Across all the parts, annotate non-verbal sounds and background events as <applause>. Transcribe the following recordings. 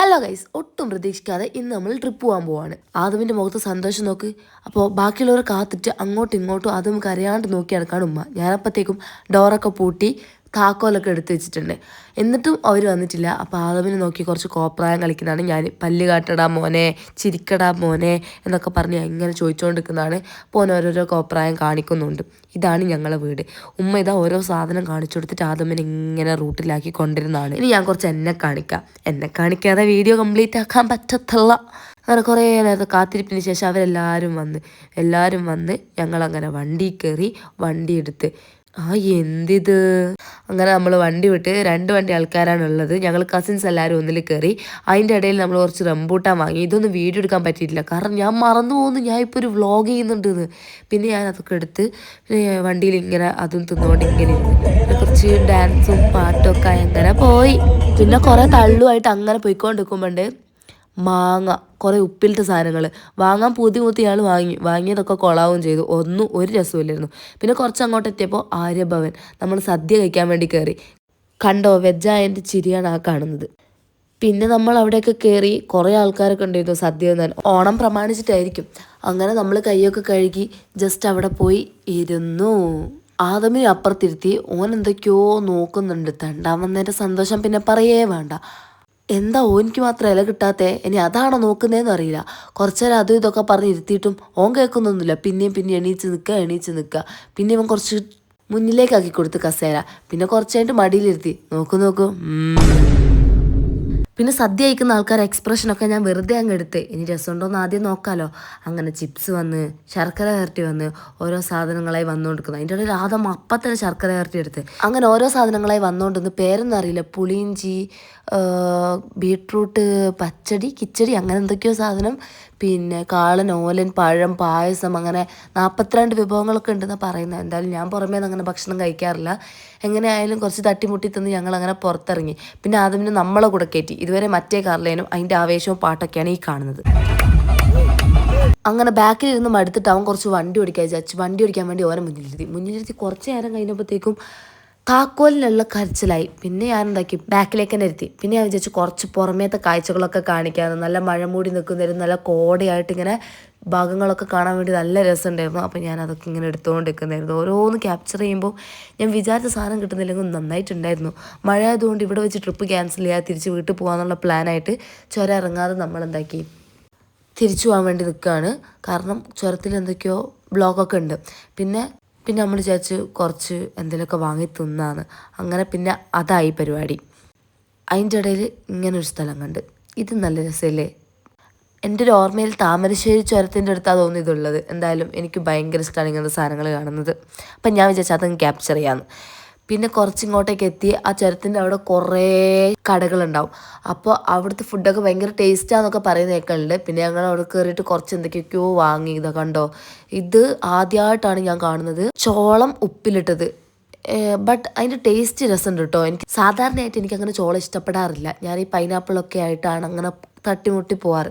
Hello guys ഒട്ടും പ്രതീക്ഷിക്കാതെ ഇന്ന് നമ്മൾ ട്രിപ്പ് പോകാൻ പോവാണ്. ആദമിന്റെ മുഖത്ത് സന്തോഷം നോക്ക്. അപ്പോൾ ബാക്കിയുള്ളവരെ കാത്തിട്ട് അങ്ങോട്ടും ഇങ്ങോട്ടും അതും കരയാണ്ട് നോക്കി നടക്കാണ് ഉമ്മ ഞാനപ്പോഴത്തേക്കും ഡോറൊക്കെ പൂട്ടി താക്കോലൊക്കെ എടുത്ത് വെച്ചിട്ടുണ്ട്. എന്നിട്ടും അവർ വന്നിട്ടില്ല. അപ്പോൾ ആദമിനെ നോക്കി കുറച്ച് കോപ്രായം കളിക്കുന്നതാണ്. ഞാൻ പല്ല് കാട്ടടാ മോനെ ചിരിക്കടാ മോനെ എന്നൊക്കെ പറഞ്ഞ് ഇങ്ങനെ ചോദിച്ചുകൊണ്ടിരിക്കുന്നതാണ് അപ്പോൾ ഓരോരോ കോപ്രായം കാണിക്കുന്നുണ്ട്. ഇതാണ് ഞങ്ങളുടെ വീട്. ഉമ്മ ഇതാ ഓരോ സാധനം കാണിച്ചു കൊടുത്തിട്ട് ആദമിനെ ഇങ്ങനെ റൂട്ടിലാക്കി കൊണ്ടിരുന്നതാണ്. ഇനി ഞാൻ കുറച്ച് എന്നെ കാണിക്കാം. എന്നെ കാണിക്കാതെ വീഡിയോ കംപ്ലീറ്റ് ആക്കാൻ പറ്റത്തില്ല. അങ്ങനെ കുറേ നേരത്തെ കാത്തിരിപ്പിന് ശേഷം അവരെല്ലാവരും വന്ന് എല്ലാവരും വന്ന് ഞങ്ങളങ്ങനെ വണ്ടി കയറി വണ്ടി എടുത്ത് ആ എന്തിത്? അങ്ങനെ നമ്മൾ വണ്ടി വിട്ട് രണ്ട് വണ്ടി ആൾക്കാരാണ് ഉള്ളത് ഞങ്ങൾ കസിൻസ് എല്ലാവരും ഒന്നിൽ കയറി അതിന്റെ ഇടയിൽ നമ്മൾ കുറച്ച് റംബൂട്ടാൻ വാങ്ങി. ഇതൊന്നും വീഡിയോ എടുക്കാൻ പറ്റിയിട്ടില്ല. കാരണം ഞാൻ മറന്നു പോകുന്നു. ഞാൻ ഇപ്പോൾ ഒരു വ്ളോഗ് ചെയ്യുന്നുണ്ടെന്ന്. പിന്നെ ഞാൻ അതൊക്കെ എടുത്ത് വണ്ടിയിൽ ഇങ്ങനെ അതും തിന്നുകൊണ്ട് ഇങ്ങനെ കുറച്ച് ഡാൻസും പാട്ടും ഒക്കെ അങ്ങനെ പോയി. പിന്നെ കുറേ തള്ളുമായിട്ട് അങ്ങനെ പോയിക്കൊണ്ടിരിക്കുമ്പോണ്ട് മാങ്ങ കുറേ ഉപ്പിലിട്ട സാധനങ്ങൾ വാങ്ങാൻ പൂതി മൂത്തി ആൾ വാങ്ങി വാങ്ങിയതൊക്കെ കൊളാവും ചെയ്തു. ഒന്നും ഒരു രസമില്ലായിരുന്നു പിന്നെ കുറച്ച് അങ്ങോട്ട് എത്തിയപ്പോൾ ആര്യഭവൻ നമ്മൾ സദ്യ കഴിക്കാൻ വേണ്ടി കയറി. കണ്ടോ വെജായന്റെ ചിരിയാണ് ആ കാണുന്നത്. പിന്നെ നമ്മൾ അവിടെയൊക്കെ കയറി കുറേ ആൾക്കാരൊക്കെ ഉണ്ടായിരുന്നു സദ്യ തന്നെ ഓണം പ്രമാണിച്ചിട്ടായിരിക്കും. അങ്ങനെ നമ്മൾ കൈയൊക്കെ കഴുകി ജസ്റ്റ് അവിടെ പോയി ഇരുന്നു. ആദമിനെ അപ്പുറത്തിരുത്തി ഓൻ എന്തൊക്കെയോ നോക്കുന്നുണ്ട്. തണ്ടാവുന്നതിന്റെ സന്തോഷം പിന്നെ പറയേ വേണ്ട. എന്താ ഓനിക്ക് മാത്രം ഇല കിട്ടാത്തേ? ഇനി അതാണോ നോക്കുന്നതെന്ന് അറിയില്ല. കുറച്ചു നേരം അതും ഇതൊക്കെ പറഞ്ഞ് ഇരുത്തിയിട്ടും ഓൻ കേൾക്കുന്നൊന്നുമില്ല. പിന്നെയും പിന്നെ എണീച്ച് നിൽക്കുക എണീച്ച് നിൽക്കുക. പിന്നെ ഇവൻ കുറച്ച് മുന്നിലേക്കാക്കി കൊടുത്ത് കസേര. പിന്നെ കുറച്ച് കഴിഞ്ഞിട്ട് മടിയിലിരുത്തി. നോക്കൂ നോക്കൂ. പിന്നെ സദ്യ കഴിക്കുന്ന ആൾക്കാർ എക്സ്പ്രഷനൊക്കെ ഞാൻ വെറുതെ അങ്ങ് എടുത്ത് ഇനി രസമുണ്ടോന്ന് ആദ്യം നോക്കാമല്ലോ അങ്ങനെ ചിപ്സ് വന്ന് ശർക്കര കയറ്റി വന്ന് ഓരോ സാധനങ്ങളായി വന്നുകൊണ്ടിരിക്കുന്നത് അതിന്റെ ഇടയിൽ ആദ്യം അപ്പം തന്നെ ശർക്കര കയറ്റി എടുത്ത്. അങ്ങനെ ഓരോ സാധനങ്ങളായി വന്നുകൊണ്ടിരുന്ന് പേരൊന്നും അറിയില്ല. പുളിയിഞ്ചി ബീട്രൂട്ട് പച്ചടി കിച്ചടി അങ്ങനെ എന്തൊക്കെയോ സാധനം പിന്നെ കാളൻ ഓലൻ പഴം പായസം അങ്ങനെ നാൽപ്പത്തിരണ്ട് വിഭവങ്ങളൊക്കെ ഉണ്ടെന്ന് പറയുന്നത് എന്തായാലും ഞാൻ പുറമേ നിന്ന് അങ്ങനെ ഭക്ഷണം കഴിക്കാറില്ല. എങ്ങനെയായാലും കുറച്ച് തട്ടിമുട്ടി തന്ന് ഞങ്ങൾ അങ്ങനെ പുറത്തിറങ്ങി. പിന്നെ ആദ്യം നമ്മളെ കൂടെ കയറ്റി. ഇതുവരെ മറ്റേ കാറിലേനും അതിന്റെ ആവേശവും പാട്ടൊക്കെയാണ് ഈ കാണുന്നത്. അങ്ങനെ ബാക്കിൽ ഇരുന്ന് മടുത്തിട്ട് അവൻ കുറച്ച് വണ്ടി ഓടിക്കാൻ വിചാരിച്ചു. വണ്ടി ഓടിക്കാൻ വേണ്ടി ഓരോ മുന്നിലിരുത്തി. മുന്നിലിരുത്തി കുറച്ച് നേരം കഴിഞ്ഞപ്പോഴത്തേക്കും താക്കോലിനുള്ള കരച്ചിലായി. പിന്നെ ഞാൻ എന്താക്കി ബാക്കിലേക്ക് തന്നെ ഇരുത്തി. പിന്നെ ഞാൻ വിചാരിച്ചു കുറച്ച് പുറമേത്തെ കാഴ്ചകളൊക്കെ കാണിക്കാമെന്ന് നല്ല മഴ മൂടി നിൽക്കുന്നതിന് നല്ല കോടയായിട്ട് ഇങ്ങനെ ഭാഗങ്ങളൊക്കെ കാണാൻ വേണ്ടി നല്ല രസമുണ്ടായിരുന്നു. അപ്പോൾ ഞാൻ അതൊക്കെ ഇങ്ങനെ എടുത്തുകൊണ്ടിരിക്കുന്നതായിരുന്നു ഓരോന്ന് ക്യാപ്ചർ ചെയ്യുമ്പോൾ ഞാൻ വിചാരിച്ച സാധനം കിട്ടുന്നില്ലെങ്കിൽ നന്നായിട്ടുണ്ടായിരുന്നു. മഴ ആയതുകൊണ്ട് ഇവിടെ വെച്ച് ട്രിപ്പ് ക്യാൻസൽ ചെയ്യാതെ തിരിച്ച് വീട്ടിൽ പോകാമെന്നുള്ള പ്ലാനായിട്ട് ചുരം ഇറങ്ങാതെ നമ്മൾ എന്താക്കി തിരിച്ചു പോകാൻ വേണ്ടി നിൽക്കുകയാണ്. കാരണം ചുരത്തിൽ എന്തൊക്കെയോ ബ്ലോക്കൊക്കെ ഉണ്ട്. പിന്നെ പിന്നെ നമ്മൾ വിചാരിച്ച് കുറച്ച് എന്തെങ്കിലുമൊക്കെ വാങ്ങി തിന്നാന്ന്. അങ്ങനെ പിന്നെ അതായി പരിപാടി. അതിന്റെ ഇടയിൽ ഇങ്ങനൊരു സ്ഥലം കണ്ട്. ഇത് നല്ല രസമല്ലേ? എന്റെ ഒരു ഓർമ്മയിൽ താമരശ്ശേരി ചുരത്തിന്റെ അടുത്താണ് തോന്നുന്നു ഇതുള്ളത്. എന്തായാലും എനിക്ക് ഭയങ്കര ഇഷ്ടമാണ് ഇങ്ങനത്തെ സാധനങ്ങൾ കാണുന്നത്. അപ്പം ഞാൻ വിചാരിച്ചു അതങ്ങ് ക്യാപ്ചർ ചെയ്യാമെന്ന് പിന്നെ കുറച്ചിങ്ങോട്ടേക്ക് എത്തി ആ ചുരത്തിന്റെ അവിടെ കുറേ കടകളുണ്ടാവും. അപ്പോൾ അവിടുത്തെ ഫുഡൊക്കെ ഭയങ്കര ടേസ്റ്റാന്നൊക്കെ പറയുന്ന കേൾക്കലുണ്ട് പിന്നെ ഞങ്ങൾ അവിടെ കയറിയിട്ട് കുറച്ച് എന്തൊക്കെയൊക്കെയോ വാങ്ങി ഇതൊക്കെ കണ്ടോ? ഇത് ആദ്യമായിട്ടാണ് ഞാൻ കാണുന്നത്. ചോളം ഉപ്പിലിട്ടത്. ബട്ട് അതിന്റെ ടേസ്റ്റ് രസമുണ്ട് കേട്ടോ എനിക്ക് സാധാരണയായിട്ട് എനിക്ക് അങ്ങനെ ചോള ഇഷ്ടപ്പെടാറില്ല. ഞാൻ ഈ പൈനാപ്പിളൊക്കെ ആയിട്ടാണ് അങ്ങനെ തട്ടിമുട്ടി പോവാറ്.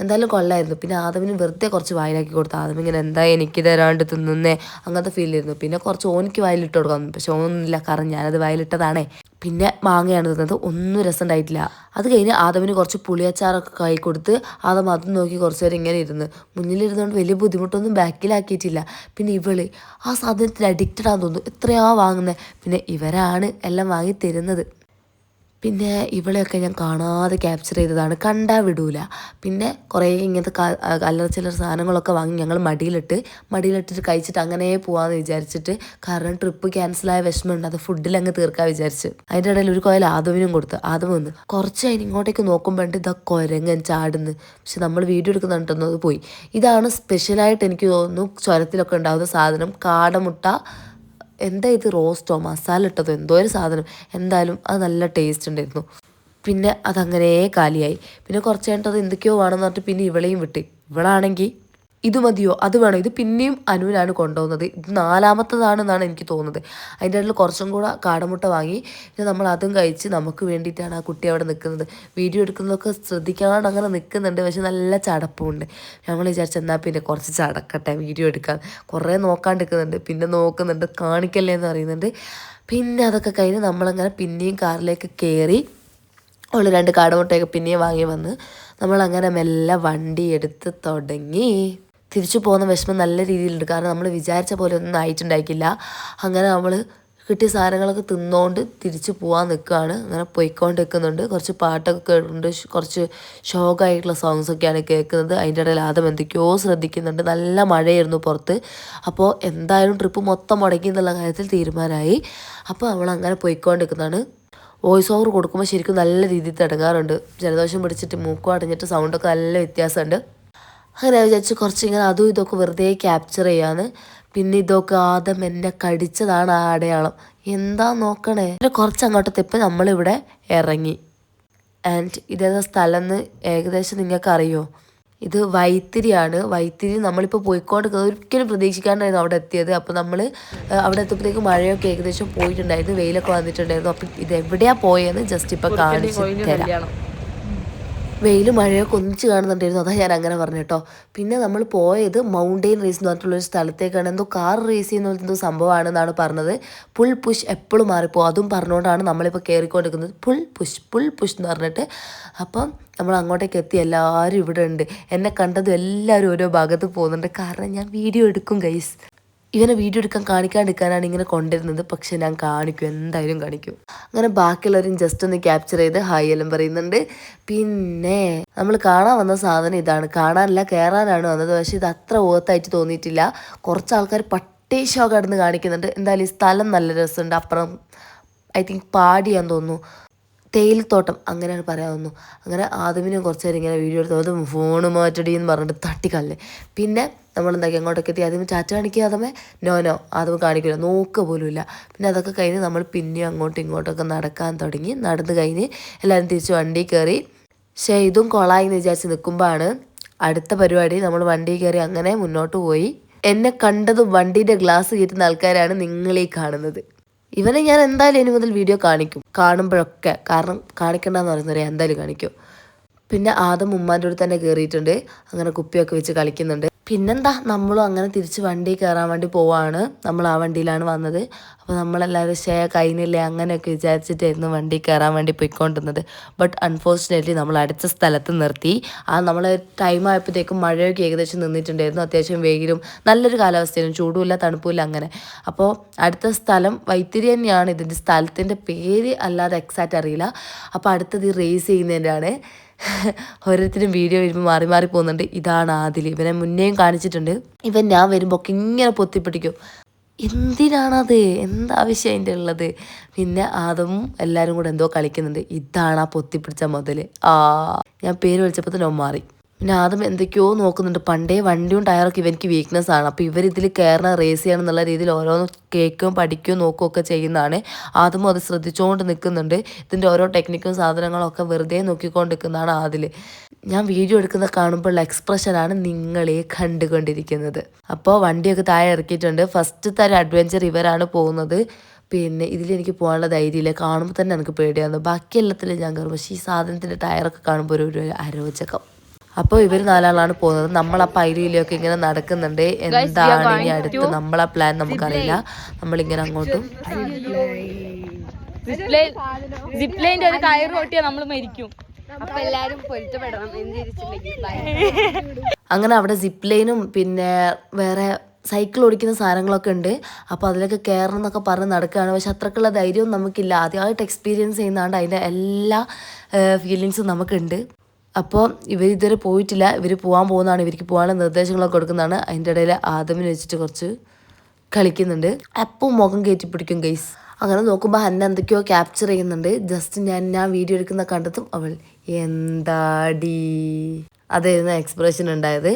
എന്തായാലും കൊള്ളായിരുന്നു. പിന്നെ ആദമിന് വെറുതെ കുറച്ച് വായിലാക്കി കൊടുത്തു ആദം ഇങ്ങനെ എന്താ എനിക്ക് തരാണ്ട് തിന്നുന്നേ? അങ്ങനത്തെ ഫീൽ ആയിരുന്നു. പിന്നെ കുറച്ച് ഓനിക്ക് വായിലിട്ട് കൊടുക്കാൻ പക്ഷെ ഓനൊന്നുമില്ല. കാരണം ഞാനത് വായിലിട്ടതാണേ. പിന്നെ മാങ്ങയാണ് തിന്നത്. ഒന്നും രസമുണ്ടായിട്ടില്ല അത് കഴിഞ്ഞ് ആദമിന് കുറച്ച് പുളിയച്ചാറൊക്കെ കൈ കൊടുത്ത് ആദം അതും നോക്കി കുറച്ച് നേരം ഇങ്ങനെ ഇരുന്ന്. മുന്നിലിരുന്നുകൊണ്ട് വലിയ ബുദ്ധിമുട്ടൊന്നും ബാക്കിലാക്കിയിട്ടില്ല. പിന്നെ ഇവൾ ആ സാധനത്തിൽ അഡിക്റ്റഡ് ആണെന്ന് തോന്നുന്നു. എത്രയാ വാങ്ങുന്നത് പിന്നെ ഇവരാണ് എല്ലാം വാങ്ങി തരുന്നത്. പിന്നെ ഇവളെയൊക്കെ ഞാൻ കാണാതെ ക്യാപ്ചർ ചെയ്തതാണ്. കണ്ടാൽ വിടൂല. പിന്നെ കുറേ ഇങ്ങനത്തെ അല്ലറ ചില്ലറ സാധനങ്ങളൊക്കെ വാങ്ങി ഞങ്ങൾ മടിയിലിട്ട് മടിയിലിട്ടിട്ട് കഴിച്ചിട്ട് അങ്ങനെ പോവാന്ന് വിചാരിച്ചിട്ട് കാരണം ട്രിപ്പ് ക്യാൻസലായ വിഷമമുണ്ട്. അത് ഫുഡിൽ അങ്ങ് തീർക്കാൻ വിചാരിച്ച്. അതിന്റെ ഇടയിൽ ഒരു കോയൽ ആദവിനും കൊടുത്ത്. ആദവ് വന്ന് കുറച്ച് കഴിഞ്ഞ് ഇങ്ങോട്ടേക്ക് നോക്കുമ്പോണ്ട് ഇതാ കൊരങ്ങൻ ചാടുന്നു. പക്ഷെ നമ്മൾ വീഡിയോ എടുക്കുന്നുണ്ടെന്നത് പോയി. ഇതാണ് സ്പെഷ്യലായിട്ട് എനിക്ക് തോന്നുന്നു ചുരത്തിലൊക്കെ ഉണ്ടാകുന്ന സാധനം. കാടമുട്ട എന്താ ഇത് റോസ്റ്റോ? മസാല ഇട്ടതോ? എന്തോ ഒരു സാധനം. എന്തായാലും അത് നല്ല ടേസ്റ്റ് ഉണ്ടായിരുന്നു. പിന്നെ അതങ്ങനെ കാലിയായി. പിന്നെ കുറച്ച് കഴിഞ്ഞിട്ട് അത് എന്തൊക്കെയോ വേണമെന്ന് പറഞ്ഞിട്ട് പിന്നെ ഇവളെയും വിട്ട്. ഇവളാണെങ്കിൽ ഇത് മതിയോ? അത് വേണോ? ഇത് പിന്നെയും അനുവിനാണ് കൊണ്ടുപോകുന്നത്. ഇത് നാലാമത്തതാണെന്നാണ് എനിക്ക് തോന്നുന്നത്. അതിന്റെ ഇടയിൽ കുറച്ചും കൂടെ കാടമുട്ട വാങ്ങി പിന്നെ നമ്മൾ അതും കഴിച്ച് നമുക്ക് വേണ്ടിയിട്ടാണ് ആ കുട്ടി അവിടെ നിൽക്കുന്നത്. വീഡിയോ എടുക്കുന്നതൊക്കെ ശ്രദ്ധിക്കാണ്ട് അങ്ങനെ നിൽക്കുന്നുണ്ട്. പക്ഷെ നല്ല ചടപ്പുണ്ട്. ഞങ്ങൾ വിചാരിച്ചു എന്നാൽ പിന്നെ കുറച്ച് ചടക്കട്ടെ വീഡിയോ എടുക്കാൻ. കുറേ നോക്കാണ്ട് നിൽക്കുന്നുണ്ട് പിന്നെ നോക്കുന്നുണ്ട് കാണിക്കല്ലേ എന്ന് പറയുന്നുണ്ട്. പിന്നെ അതൊക്കെ കഴിഞ്ഞ് നമ്മളങ്ങനെ പിന്നെയും കാറിലേക്ക് കയറി ഉള്ള രണ്ട് കാടമുട്ടയൊക്കെ പിന്നെയും വാങ്ങി വന്ന് നമ്മളങ്ങനെ മെല്ലെ വണ്ടി എടുത്ത് തുടങ്ങി. തിരിച്ചു പോകുന്ന വിഷമം നല്ല രീതിയിലുണ്ട്. കാരണം നമ്മൾ വിചാരിച്ച പോലെ ഒന്നും ആയിട്ടുണ്ടായിക്കില്ല അങ്ങനെ നമ്മൾ കിട്ടിയ സാധനങ്ങളൊക്കെ തിന്നുകൊണ്ട് തിരിച്ചു പോകാൻ നിൽക്കുകയാണ് അങ്ങനെ പോയിക്കൊണ്ട് നിൽക്കുന്നുണ്ട് കുറച്ച് പാട്ടൊക്കെ കേട്ടിട്ടുണ്ട്. കുറച്ച് ഷോക്കായിട്ടുള്ള സോങ്സ് ഒക്കെയാണ് കേൾക്കുന്നത്. അതിന്റെ ഇടയിൽ ആദ്യം എന്തൊക്കെയോ ശ്രദ്ധിക്കുന്നുണ്ട്. നല്ല മഴയായിരുന്നു പുറത്ത്. അപ്പോൾ എന്തായാലും ട്രിപ്പ് മൊത്തം മുടക്കി എന്നുള്ള കാര്യത്തിൽ തീരുമാനമായി. അപ്പോൾ അവൾ അങ്ങനെ പോയിക്കൊണ്ട് നിൽക്കുന്നതാണ് വോയിസ് ഓവർ കൊടുക്കുമ്പോൾ ശരിക്കും നല്ല രീതിയിൽ തിടങ്ങാറുണ്ട്. ജലദോഷം പിടിച്ചിട്ട് മൂക്കും അടഞ്ഞിട്ട് സൗണ്ടൊക്കെ നല്ല വ്യത്യാസമുണ്ട്. അങ്ങനെ വിചാരിച്ച് കുറച്ച് ഇങ്ങനെ അതും ഇതൊക്കെ വെറുതെ ക്യാപ്ചർ ചെയ്യാന്ന്. പിന്നെ ഇതൊക്കെ ആദ്യം എന്നെ കടിച്ചതാണ് ആ അടയാളം. എന്താ നോക്കണേ? പിന്നെ കുറച്ച് അങ്ങോട്ടത്തെപ്പം നമ്മളിവിടെ ഇറങ്ങി. ആൻഡ് ഇതേതാ സ്ഥലം എന്ന് ഏകദേശം നിങ്ങൾക്ക് അറിയോ ഇത് വൈത്തിരിയാണ്. വൈത്തിരി നമ്മളിപ്പോൾ പോയിക്കൊണ്ടിരിക്കുന്നത് ഒരിക്കലും പ്രതീക്ഷിക്കാണ്ടായിരുന്നു അവിടെ എത്തിയത്. അപ്പോൾ നമ്മൾ അവിടെ എത്തുമ്പോഴത്തേക്ക് മഴയൊക്കെ ഏകദേശം പോയിട്ടുണ്ടായിരുന്നു. വെയിലൊക്കെ വന്നിട്ടുണ്ടായിരുന്നു. അപ്പം ഇത് എവിടെയാണ് പോയെന്ന് ജസ്റ്റ് ഇപ്പോൾ കാണിച്ച് തരാം. വെയിൽ മഴയൊക്കെ ഒന്നിച്ച് കാണുന്നുണ്ടായിരുന്നു. അതാ ഞാൻ അങ്ങനെ പറഞ്ഞു കേട്ടോ. പിന്നെ നമ്മൾ പോയത് മൗണ്ടെയിൻ റേസ് എന്ന് പറഞ്ഞിട്ടുള്ള ഒരു സ്ഥലത്തേക്കാണ്. എന്തോ കാർ റേസ് ചെയ്യുന്ന പോലത്തെ എന്തോ സംഭവമാണെന്നാണ് പറഞ്ഞത്. പുൾ പുഷ് എപ്പോഴും മാറിപ്പോകും അതും പറഞ്ഞുകൊണ്ടാണ് നമ്മളിപ്പോൾ കയറിക്കൊണ്ടിരിക്കുന്നത് പുൾ പുഷ് പുൾ പുഷ് എന്ന് പറഞ്ഞിട്ട്. അപ്പം നമ്മൾ അങ്ങോട്ടേക്ക് എത്തി. എല്ലാവരും ഇവിടെ ഉണ്ട്. എന്നെ കണ്ടതും എല്ലാവരും ഓരോ ഭാഗത്ത് പോകുന്നുണ്ട്. കാരണം ഞാൻ വീഡിയോ എടുക്കും ഗൈസ് ഇവനെ വീഡിയോ എടുക്കാൻ കാണിക്കാണ്ടിരിക്കാനാണ് ഇങ്ങനെ കൊണ്ടുവരുന്നത്. പക്ഷെ ഞാൻ കാണിക്കും എന്തായാലും കാണിക്കും. അങ്ങനെ ബാക്കിയുള്ളവരും ജസ്റ്റ് ഒന്ന് ക്യാപ്ചർ ചെയ്ത് ഹായ് എല്ലാം പറയുന്നുണ്ട്. പിന്നെ നമ്മൾ കാണാൻ വന്ന സാധനം ഇതാണ്. കാണാനല്ല കയറാനാണ് വന്നത്. പക്ഷെ ഇത് അത്ര ഓത്തായിട്ട് തോന്നിയിട്ടില്ല. കുറച്ച് ആൾക്കാർ പട്ടേ ഷോ കടന്ന് കാണിക്കുന്നുണ്ട്. എന്തായാലും ഈ സ്ഥലം നല്ല രസമുണ്ട്. അപ്പുറം ഐ തിങ്ക് പാടിയാന്ന് തോന്നുന്നു. തേയിലത്തോട്ടം അങ്ങനെ പറയാവുന്നു അങ്ങനെ ആദ്യമിനും കുറച്ച് നേരം ഇങ്ങനെ വീഡിയോ എടുത്ത് അതും ഫോണ് മാറ്റടി എന്ന് പറഞ്ഞിട്ട് തട്ടിക്കല്ലേ പിന്നെ നമ്മൾ എന്താക്കി അങ്ങോട്ടൊക്കെ എത്തി. ആദ്യം ചാറ്റ കാണിക്കുക ആദ്യമേ നോ നോ. കാണിക്കില്ല നോക്കുക പോലുമില്ല. പിന്നെ അതൊക്കെ കഴിഞ്ഞ് നമ്മൾ പിന്നെയും അങ്ങോട്ടും ഇങ്ങോട്ടൊക്കെ നടക്കാൻ തുടങ്ങി. നടന്ന് കഴിഞ്ഞ് എല്ലാവരും തിരിച്ച് വണ്ടി കയറി. പക്ഷേ ഇതും കൊളായി എന്ന് വിചാരിച്ച് നിൽക്കുമ്പോഴാണ് അടുത്ത പരിപാടി. നമ്മൾ വണ്ടി കയറി അങ്ങനെ മുന്നോട്ട് പോയി. എന്നെ കണ്ടതും വണ്ടീന്റെ ഗ്ലാസ് കയറ്റുന്ന ആൾക്കാരാണ് നിങ്ങളീ കാണുന്നത്. ഇവനെ ഞാൻ എന്തായാലും ഇനി മുതൽ വീഡിയോ കാണിക്കും. കാണുമ്പോഴൊക്കെ. കാരണം കാണിക്കണ്ടെന്ന് പറയുന്നത് എന്തായാലും കാണിക്കും. പിന്നെ ആദ്യം ഉമ്മാന്റെ അടുത്ത് തന്നെ കയറിയിട്ടുണ്ട് അങ്ങനെ കുപ്പിയൊക്കെ വെച്ച് കളിക്കുന്നുണ്ട്. പിന്നെന്താ നമ്മളും അങ്ങനെ തിരിച്ച് വണ്ടി കയറാൻ വേണ്ടി പോവാണ്. നമ്മൾ ആ വണ്ടിയിലാണ് വന്നത്. അപ്പോൾ നമ്മളെല്ലാവരും ഷേ കഴിഞ്ഞില്ലേ? അങ്ങനെയൊക്കെ വിചാരിച്ചിട്ടായിരുന്നു വണ്ടി കയറാൻ വേണ്ടി പോയിക്കൊണ്ടിരുന്നത്. ബട്ട് അൺഫോർച്ചുനേറ്റ്ലി നമ്മൾ അടുത്ത സ്ഥലത്ത് നിർത്തി. ആ നമ്മൾ ടൈം ആയപ്പോഴത്തേക്കും മഴയൊക്കെ ഏകദേശം നിന്നിട്ടുണ്ടായിരുന്നു. അത്യാവശ്യം വെയിലും നല്ലൊരു കാലാവസ്ഥയായിരുന്നു. ചൂടുമില്ല തണുപ്പുമില്ല അങ്ങനെ. അപ്പോൾ അടുത്ത സ്ഥലം വൈത്തിരി തന്നെയാണ്. ഇതിന്റെ സ്ഥലത്തിന്റെ പേര് അല്ലാതെ എക്സാക്റ്റ് അറിയില്ല. അപ്പോൾ അടുത്തത് ഈ റേസ് ചെയ്യുന്നതിന്റെയാണ് ഓരോരുത്തരും വീഡിയോ വരുമ്പോൾ മാറി മാറി പോകുന്നുണ്ട്. ഇതാണ് ആദിൽ ഇവനെ മുന്നേയും കാണിച്ചിട്ടുണ്ട്. ഇവൻ ഞാൻ വരുമ്പോൾ ഒക്കെ ഇങ്ങനെ പൊത്തിപ്പിടിക്കും. എന്തിനാണത്? എന്താവശ്യം അതിന്റെ ഉള്ളത്? പിന്നെ ആദമും എല്ലാവരും കൂടെ എന്തോ കളിക്കുന്നുണ്ട്. ഇതാണ് ആ പൊത്തിപ്പിടിച്ച മുതൽ ആ. ഞാൻ പേര് വിളിച്ചപ്പോൾ തന്നെ മാറി. പിന്നെ ആദ്യം എന്തൊക്കെയോ നോക്കുന്നുണ്ട്. പണ്ടേ വണ്ടിയും ടയറൊക്കെ ഇവനിക്ക് വീക്ക്നെസ് ആണ്. അപ്പോൾ ഇവർ ഇതിൽ കയറണം റേസ് ചെയ്യണം എന്നുള്ള രീതിയിൽ ഓരോന്ന് കേൾക്കുകയും പഠിക്കുകയും നോക്കുകയൊക്കെ ചെയ്യുന്നതാണ്. ആദ്യം അത് ശ്രദ്ധിച്ചുകൊണ്ട് നിൽക്കുന്നുണ്ട്. ഇതിന്റെ ഓരോ ടെക്നിക്കും സാധനങ്ങളും ഒക്കെ വെറുതെ നോക്കിക്കൊണ്ട് നിൽക്കുന്നതാണ് ആദിൽ ഞാൻ വീഡിയോ എടുക്കുന്ന കാണുമ്പോഴുള്ള എക്സ്പ്രഷനാണ് നിങ്ങളെ കണ്ടുകൊണ്ടിരിക്കുന്നത്. അപ്പോൾ വണ്ടിയൊക്കെ താഴെ ഇറക്കിയിട്ടുണ്ട്. ഫസ്റ്റ് തരം അഡ്വഞ്ചർ ഇവരാണ് പോകുന്നത്. പിന്നെ ഇതിലെനിക്ക് പോകാനുള്ള ധൈര്യമില്ല കാണുമ്പോൾ തന്നെ എനിക്ക് പേടിയാണ് ബാക്കി എല്ലാത്തിലും ഞാൻ കയറും പക്ഷേ ഈ സാധനത്തിന്റെ ടയറൊക്കെ കാണുമ്പോൾ ഒരു അരോചകം. അപ്പോൾ ഇവർ നാലാളാണ് പോകുന്നത്. നമ്മൾ ആ പൈലിയിലൊക്കെ ഇങ്ങനെ നടക്കുന്നുണ്ട്. എന്താണ് ഇനി അടുത്ത്? നമ്മളാ പ്ലാൻ നമുക്കറിയില്ല. നമ്മളിങ്ങനെ അങ്ങോട്ടും ഒരു കയറ് പൊട്ടിയാൽ നമ്മൾ മരിക്കും. അപ്പൊ എല്ലാരും പൊരുത്തപ്പെടണം. അങ്ങനെ അവിടെ സിപ്പ് ലൈനും പിന്നെ വേറെ സൈക്കിൾ ഓടിക്കുന്ന സാധനങ്ങളൊക്കെ ഉണ്ട്. അപ്പോൾ അതിലൊക്കെ കയറണം എന്നൊക്കെ പറഞ്ഞ് നടക്കുകയാണ്. പക്ഷെ അത്രക്കുള്ള ധൈര്യവും നമുക്കില്ല. ആദ്യമായിട്ട് എക്സ്പീരിയൻസ് ചെയ്യുന്നതുകൊണ്ട് അതിന്റെ എല്ലാ ഫീലിങ്സും നമുക്കുണ്ട്. അപ്പോൾ ഇവർ ഇതുവരെ പോയിട്ടില്ല. ഇവർ പോകാൻ പോകുന്നതാണ്. ഇവർക്ക് പോകാനുള്ള നിർദ്ദേശങ്ങളൊക്കെ കൊടുക്കുന്നതാണ്. അതിന്റെ ഇടയിൽ ആദമിന് വെച്ചിട്ട് കുറച്ച് കളിക്കുന്നുണ്ട്. അപ്പം മുഖം കയറ്റി പിടിക്കും ഗൈസ് അങ്ങനെ നോക്കുമ്പോൾ ഹന്ന എന്തൊക്കെയോ ക്യാപ്ചർ ചെയ്യുന്നുണ്ട്. ജസ്റ്റ് ഞാൻ ഞാൻ വീഡിയോ എടുക്കുന്ന കണ്ടെത്തും അവൾ എന്താടി? അതായിരുന്നു എക്സ്പ്രഷൻ ഉണ്ടായത്.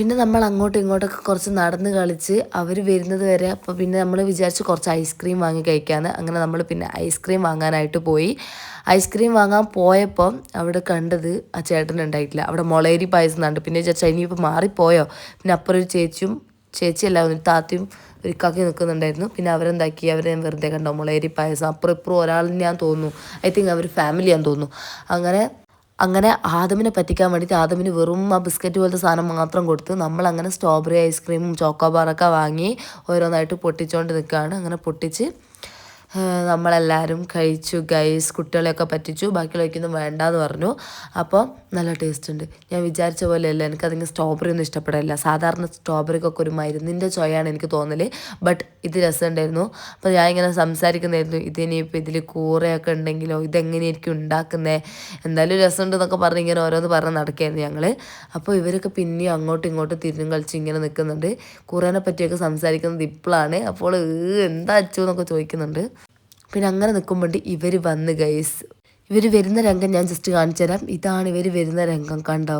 പിന്നെ നമ്മൾ അങ്ങോട്ടും ഇങ്ങോട്ടൊക്കെ കുറച്ച് നടന്ന് കളിച്ച് അവർ വരുന്നത് വരെ അപ്പോൾ പിന്നെ നമ്മൾ വിചാരിച്ച് കുറച്ച് ഐസ്ക്രീം വാങ്ങി കഴിക്കാമെന്ന് അങ്ങനെ നമ്മൾ പിന്നെ ഐസ്ക്രീം വാങ്ങാനായിട്ട് പോയി. ഐസ്ക്രീം വാങ്ങാൻ പോയപ്പം അവിടെ കണ്ടത് ആ ചേട്ടൻ ഉണ്ടായിട്ടില്ല. അവിടെ മുളയരി പായസം കണ്ടു. പിന്നെ വിചാരിച്ചാൽ ഇനിയിപ്പോൾ മാറിപ്പോയോ? പിന്നെ അപ്പുറം ഒരു ചേച്ചിയും ചേച്ചിയല്ല ഒരു താത്തയും ഒരു കാക്കി നിൽക്കുന്നുണ്ടായിരുന്നു. പിന്നെ അവരെന്താക്കി? അവരെ വെറുതെ കണ്ടോ? മുളയരി പായസം. അപ്പുറം ഇപ്പുറം ഞാൻ തോന്നുന്നു. ഐ തിങ്ക് അവർ ഫാമിലിയാന്ന് തോന്നുന്നു. അങ്ങനെ അങ്ങനെ ആദമിനെ പറ്റിക്കാൻ വേണ്ടിയിട്ട് ആദമിന് വെറും ആ ബിസ്ക്കറ്റ് പോലത്തെ സാധനം മാത്രം കൊടുത്ത് നമ്മൾ അങ്ങനെ സ്ട്രോബെറി ഐസ്ക്രീമും ചോക്കോബാറൊക്കെ വാങ്ങി ഓരോന്നായിട്ട് പൊട്ടിച്ചുകൊണ്ട് നിൽക്കുകയാണ് അങ്ങനെ പൊട്ടിച്ച് നമ്മളെല്ലാവരും കഴിച്ചു ഗൈസ് കുട്ടികളെയൊക്കെ പറ്റിച്ചു ബാക്കിയുള്ളവർക്കൊന്നും വേണ്ടാന്ന് പറഞ്ഞു. അപ്പോൾ നല്ല ടേസ്റ്റ് ഉണ്ട്. ഞാൻ വിചാരിച്ച പോലെയല്ല എനിക്കതിങ്ങനെ സ്ട്രോബെറി ഒന്നും ഇഷ്ടപ്പെടില്ല സാധാരണ സ്ട്രോബെറിക്കൊക്കെ ഒരു മരുന്നിന്റെ ചോയാണ് എനിക്ക് തോന്നൽ ബട്ട് ഇത് രസമുണ്ടായിരുന്നു. അപ്പോൾ ഞാൻ ഇങ്ങനെ സംസാരിക്കുന്നതായിരുന്നു ഇതിനിപ്പോൾ ഇതിൽ കൂറയൊക്കെ ഉണ്ടെങ്കിലോ? ഇതെങ്ങനെയായിരിക്കും ഉണ്ടാക്കുന്നത് എന്തായാലും രസമുണ്ട് എന്നൊക്കെ പറഞ്ഞ് ഇങ്ങനെ ഓരോന്ന് പറഞ്ഞ് നടക്കുകയായിരുന്നു ഞങ്ങൾ അപ്പോൾ ഇവരൊക്കെ പിന്നെയും അങ്ങോട്ടും ഇങ്ങോട്ടും തിരിഞ്ഞും കളിച്ച് ഇങ്ങനെ നിൽക്കുന്നുണ്ട്. കൂറേനെ പറ്റിയൊക്കെ സംസാരിക്കുന്നത് ഇപ്പോഴാണ്. അപ്പോൾ "ഏ, എന്താ അച്ചു? എന്നൊക്കെ ചോദിക്കുന്നുണ്ട്. പിന്നെ അങ്ങനെ നിൽക്കുമ്പോൾ ഇവർ വന്ന് ഗൈസ് ഇവർ വരുന്ന രംഗം ഞാൻ ജസ്റ്റ് കാണിച്ചു തരാം ഇതാണ് ഇവർ വരുന്ന രംഗം കണ്ടോ?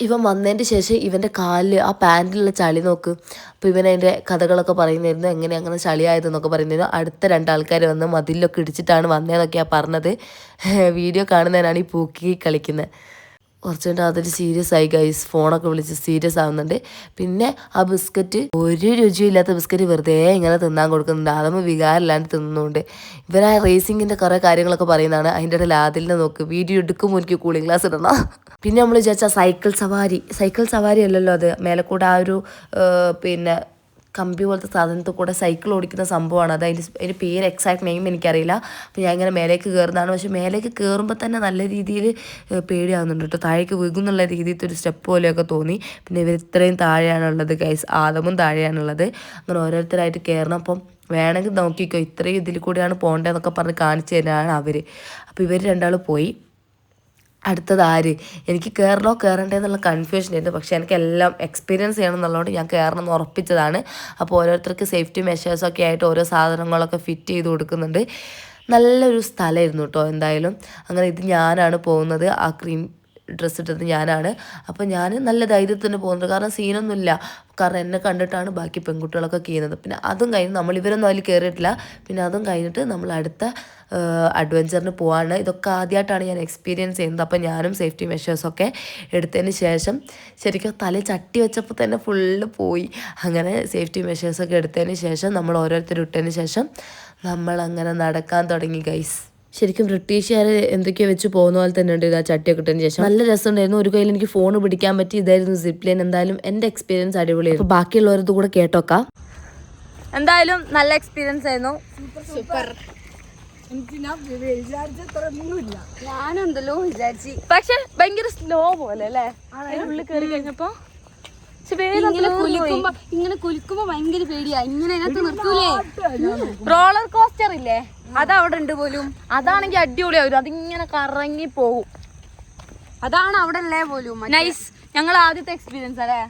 ഇവൻ വന്നതിന്റെ ശേഷം ഇവന്റെ കാലിൽ ആ പാന്റിലുള്ള ചളി നോക്ക്. അപ്പോൾ ഇവൻ അതിന്റെ കഥകളൊക്കെ പറയുന്നായിരുന്നു എങ്ങനെ അങ്ങനെ ചളിയായതെന്നൊക്കെ പറയുന്നതായിരുന്നു അടുത്ത രണ്ടാൾക്കാർ വന്ന് മതിലൊക്കെ ഇടിച്ചിട്ടാണ് വന്നതെന്നൊക്കെയാണ് പറഞ്ഞത്. <laughs> വീഡിയോ കാണുന്നതിനാണ് ഈ പൂക്കി കളിക്കുന്നത് കുറച്ച് കഴിഞ്ഞിട്ട് അതൊരു സീരിയസ് ആയി ഗൈസ് ഫോണൊക്കെ വിളിച്ച് സീരിയസ് ആവുന്നുണ്ട്. പിന്നെ ആ ബിസ്ക്കറ്റ് ഒരു രുചിയില്ലാത്ത ബിസ്ക്കറ്റ് വെറുതെ ഇങ്ങനെ തിന്നാൻ കൊടുക്കുന്നുണ്ട്. അതൊന്നും വികാരമില്ലാണ്ട് തിന്നുന്നുണ്ട്. ഇവരാ റേസിങ്ങിന്റെ കുറേ കാര്യങ്ങളൊക്കെ പറയുന്നതാണ്. അതിന്റെ ഇടയിൽ ആദിലിനെ നോക്ക്. വീഡിയോ എടുക്കുമ്പോൾ എനിക്ക് കൂളിംഗ് ഗ്ലാസ് ഇടണം. പിന്നെ നമ്മൾ വിചാരിച്ചാൽ സൈക്കിൾ സവാരി. സൈക്കിൾ സവാരി അല്ലല്ലോ അത്. മേലെക്കൂടെ ആ ഒരു പിന്നെ കമ്പി പോലത്തെ സാധനത്തിൽ കൂടെ സൈക്കിൾ ഓടിക്കുന്ന സംഭവമാണ്. അത് അതിന്റെ അതിന്റെ പേര് എക്സാക്ട് നെയിം എനിക്കറിയില്ല. അപ്പോൾ ഞാൻ ഇങ്ങനെ മേലേക്ക് കയറുന്നതാണ് പക്ഷെ മേലേക്ക് കയറുമ്പോൾ തന്നെ നല്ല രീതിയിൽ പേടിയാവുന്നുണ്ട് കേട്ടോ. താഴേക്ക് വീകുന്നുള്ള രീതിയിലത്തെ ഒരു സ്റ്റെപ്പ് പോലെയൊക്കെ തോന്നി. പിന്നെ ഇവർ ഇത്രയും താഴെയാണുള്ളത് ഗൈസ് ആദമും താഴെയാണുള്ളത്. അങ്ങനെ ഓരോരുത്തരായിട്ട് കയറണം അപ്പം വേണമെങ്കിൽ നോക്കിക്കോ. ഇത്രയും ഇതിൽ കൂടെയാണ് പോകേണ്ടതെന്നൊക്കെ പറഞ്ഞ് കാണിച്ചു തരാനാണ് അവർ അപ്പോൾ ഇവർ രണ്ടാൾ പോയി. അടുത്തത് ആര്? എനിക്ക് കയറണോ കയറണ്ടേ എന്നുള്ള കൺഫ്യൂഷൻ ഉണ്ട് പക്ഷേ എനിക്ക് എല്ലാം എക്സ്പീരിയൻസ് ചെയ്യണം എന്നുള്ളതുകൊണ്ട് ഞാൻ കയറണം എന്ന് ഉറപ്പിച്ചതാണ്. അപ്പോൾ ഓരോരുത്തർക്ക് സേഫ്റ്റി മെഷേഴ്സൊക്കെ ആയിട്ട് ഓരോ സാധനങ്ങളൊക്കെ ഫിറ്റ് ചെയ്ത് കൊടുക്കുന്നുണ്ട്. നല്ലൊരു സ്ഥലമായിരുന്നു കേട്ടോ എന്തായാലും. അങ്ങനെ ഇത് ഞാനാണ് പോകുന്നത്. ആ ക്രീം ഡ്രസ്സ് ഇട്ടത് ഞാനാണ്. അപ്പോൾ ഞാൻ നല്ല ധൈര്യത്തിന് പോകുന്നത്. കാരണം സീനൊന്നുമില്ല. കാരണം എന്നെ കണ്ടിട്ടാണ് ബാക്കി പെൺകുട്ടികളൊക്കെ ചെയ്യുന്നത്. പിന്നെ അതും കഴിഞ്ഞ് നമ്മൾ ഇവരൊന്നും അതിൽ കയറിയിട്ടില്ല പിന്നെ അതും കഴിഞ്ഞിട്ട് നമ്മൾ അടുത്ത അഡ്വഞ്ചറിന് പോവാണ്. ഇതൊക്കെ ആദ്യമായിട്ടാണ് ഞാൻ എക്സ്പീരിയൻസ് ചെയ്യുന്നത്. അപ്പോൾ ഞാനും സേഫ്റ്റി മെഷേഴ്സൊക്കെ എടുത്തതിന് ശേഷം ശരിക്കും തല ചട്ടി വെച്ചപ്പോൾ തന്നെ ഫുള്ള് പോയി. അങ്ങനെ സേഫ്റ്റി മെഷേഴ്സൊക്കെ എടുത്തതിന് ശേഷം നമ്മൾ ഓരോരുത്തർ ഇട്ടതിന് ശേഷം നമ്മൾ അങ്ങനെ നടക്കാൻ തുടങ്ങി ഗൈസ് ശരിക്കും ബ്രിട്ടീഷുകാർ എന്തൊക്കെയോ വെച്ച് പോകുന്ന പോലെ തന്നെ ഉണ്ട് ഇത് ആ ചട്ടിയൊക്കെ ഇട്ടതിന് ശേഷം. നല്ല രസമുണ്ടായിരുന്നു. ഒരു കയ്യിൽ എനിക്ക് ഫോൺ പിടിക്കാൻ പറ്റി. ഇതായിരുന്നു സിപ്പ് ലൈൻ എന്തായാലും എന്റെ എക്സ്പീരിയൻസ് അടിപൊളിയായിരുന്നു. അപ്പോൾ ബാക്കിയുള്ളവരത് കൂടെ കേട്ടോക്കാം. എന്തായാലും നല്ല എക്സ്പീരിയൻസ് ആയിരുന്നു. സൂപ്പർ ഞാനെന്തല്ലോ വിചാരിച്ചു പക്ഷെ ഭയങ്കര സ്ലോ പോലെ അല്ലേ? ഉള്ളിൽ കയറി കഴിഞ്ഞപ്പോ ഇങ്ങനെ കുലുക്കുമ്പോ ഇങ്ങനെ കുലിക്കുമ്പോ ഭയങ്കര പേടിയാ. ഇങ്ങനെ അതിനകത്ത് നിർത്തൂലേ? റോളർ കോസ്റ്റർ ഇല്ലേ? അത് അവിടെ ഉണ്ട് പോലും. അതാണെങ്കിൽ അടിപൊളിയാവും അതിങ്ങനെ കറങ്ങി പോകും അതാണ് അവിടെ ഉള്ളേ പോലും നൈസ് ഞങ്ങൾ ആദ്യത്തെ എക്സ്പീരിയൻസ് അല്ലേ?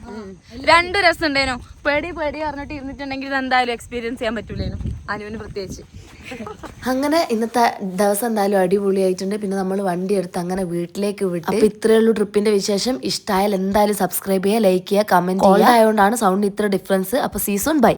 രണ്ടു രസം ഉണ്ടായിരുന്നു പേടി പേടി പറഞ്ഞിട്ട് ഇരുന്നിട്ടുണ്ടെങ്കിൽ ഇത് എന്തായാലും എക്സ്പീരിയൻസ് ചെയ്യാൻ പറ്റൂലേനു. അനുവിന് പ്രത്യേകിച്ച്. അങ്ങനെ ഇന്നത്തെ ദിവസം എന്തായാലും അടിപൊളിയായിട്ടുണ്ട്. പിന്നെ നമ്മൾ വണ്ടി എടുത്ത് അങ്ങനെ വീട്ടിലേക്ക് വിട്ട് അപ്പൊ ഇത്രയേ ഉള്ളൂ ട്രിപ്പിന്റെ വിശേഷം. ഇഷ്ടമായാൽ എന്തായാലും സബ്സ്ക്രൈബ് ചെയ്യുക ലൈക്ക് ചെയ്യുക കമന്റ് ചെയ്യുക. ആയതുകൊണ്ടാണ് സൗണ്ട് ഇത്ര ഡിഫറൻസ് അപ്പൊ സീസൺ ബൈ